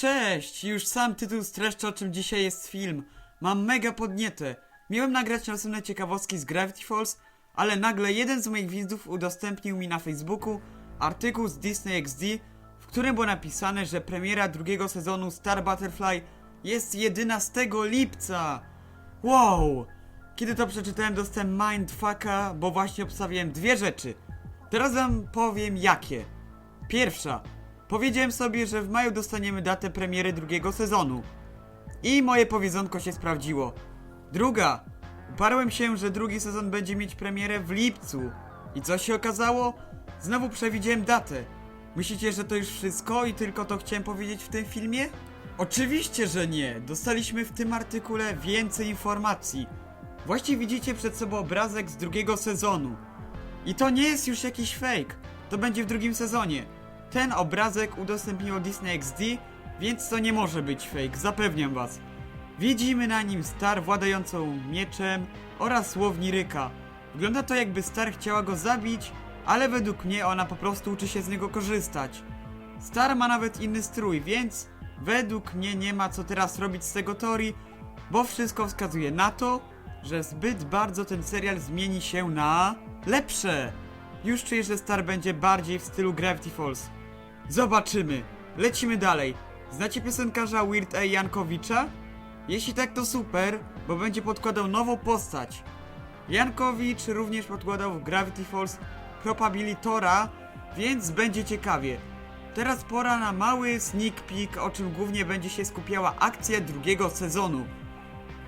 Cześć! Już sam tytuł streszcza o czym dzisiaj jest film. Mam mega podnietę. Miałem nagrać następne ciekawostki z Gravity Falls, ale nagle jeden z moich widzów udostępnił mi na Facebooku artykuł z Disney XD, w którym było napisane, że premiera drugiego sezonu Star Butterfly jest 11 lipca. Wow! Kiedy to przeczytałem dostałem mindfucka, bo właśnie obstawiałem dwie rzeczy. Teraz wam powiem jakie. Pierwsza. Powiedziałem sobie, że w maju dostaniemy datę premiery drugiego sezonu. I moje powiedzonko się sprawdziło. Druga. Uparłem się, że drugi sezon będzie mieć premierę w lipcu. I co się okazało? Znowu przewidziałem datę. Myślicie, że to już wszystko i tylko to chciałem powiedzieć w tym filmie? Oczywiście, że nie. Dostaliśmy w tym artykule więcej informacji. Właśnie widzicie przed sobą obrazek z drugiego sezonu. I to nie jest już jakiś fake. To będzie w drugim sezonie. Ten obrazek udostępniło Disney XD, więc to nie może być fake, zapewniam was. Widzimy na nim Star władającą mieczem oraz łowni Ryka. Wygląda to jakby Star chciała go zabić, ale według mnie ona po prostu uczy się z niego korzystać. Star ma nawet inny strój, więc według mnie nie ma co teraz robić z tego teorii, bo wszystko wskazuje na to, że zbyt bardzo ten serial zmieni się na lepsze. Już czuję, że Star będzie bardziej w stylu Gravity Falls. Zobaczymy. Lecimy dalej. Znacie piosenkarza Weird A. Jankowicza? Jeśli tak, to super, bo będzie podkładał nową postać. Jankowicz również podkładał w Gravity Falls Probabilitora, więc będzie ciekawie. Teraz pora na mały sneak peek, o czym głównie będzie się skupiała akcja drugiego sezonu.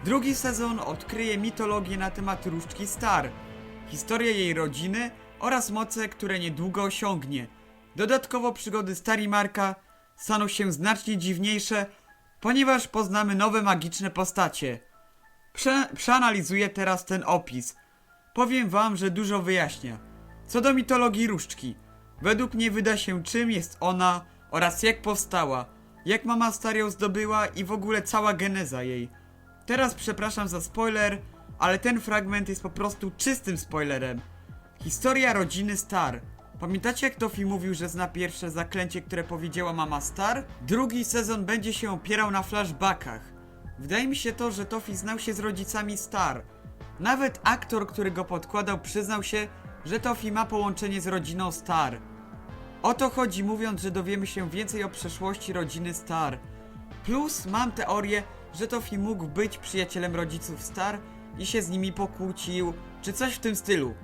Drugi sezon odkryje mitologię na temat Różdżki Star, historię jej rodziny oraz moce, które niedługo osiągnie. Dodatkowo przygody Star i Marka staną się znacznie dziwniejsze, ponieważ poznamy nowe magiczne postacie. Prze przeanalizuję teraz ten opis. Powiem wam, że dużo wyjaśnia. Co do mitologii Różdżki, według mnie wyda się czym jest ona oraz jak powstała, jak mama Star ją zdobyła i w ogóle cała geneza jej. Teraz przepraszam za spoiler, ale ten fragment jest po prostu czystym spoilerem. Historia rodziny Star. Pamiętacie jak Tofi mówił, że zna pierwsze zaklęcie, które powiedziała mama Star? Drugi sezon będzie się opierał na flashbackach. Wydaje mi się to, że Tofi znał się z rodzicami Star. Nawet aktor, który go podkładał, przyznał się, że Tofi ma połączenie z rodziną Star. O to chodzi mówiąc, że dowiemy się więcej o przeszłości rodziny Star. Plus mam teorię, że Tofi mógł być przyjacielem rodziców Star i się z nimi pokłócił, czy coś w tym stylu.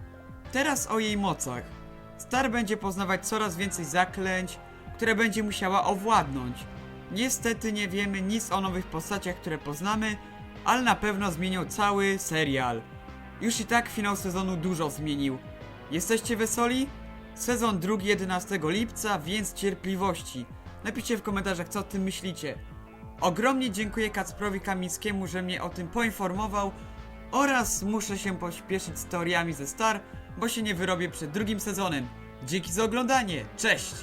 Teraz o jej mocach. Star będzie poznawać coraz więcej zaklęć, które będzie musiała owładnąć. Niestety nie wiemy nic o nowych postaciach, które poznamy, ale na pewno zmienią cały serial. Już i tak finał sezonu dużo zmienił. Jesteście wesoli? Sezon drugi 11 lipca, więc cierpliwości. Napiszcie w komentarzach co o tym myślicie. Ogromnie dziękuję Kacprowi Kamińskiemu, że mnie o tym poinformował oraz muszę się pośpieszyć z teoriami ze Star, bo się nie wyrobię przed drugim sezonem. Dzięki za oglądanie, cześć!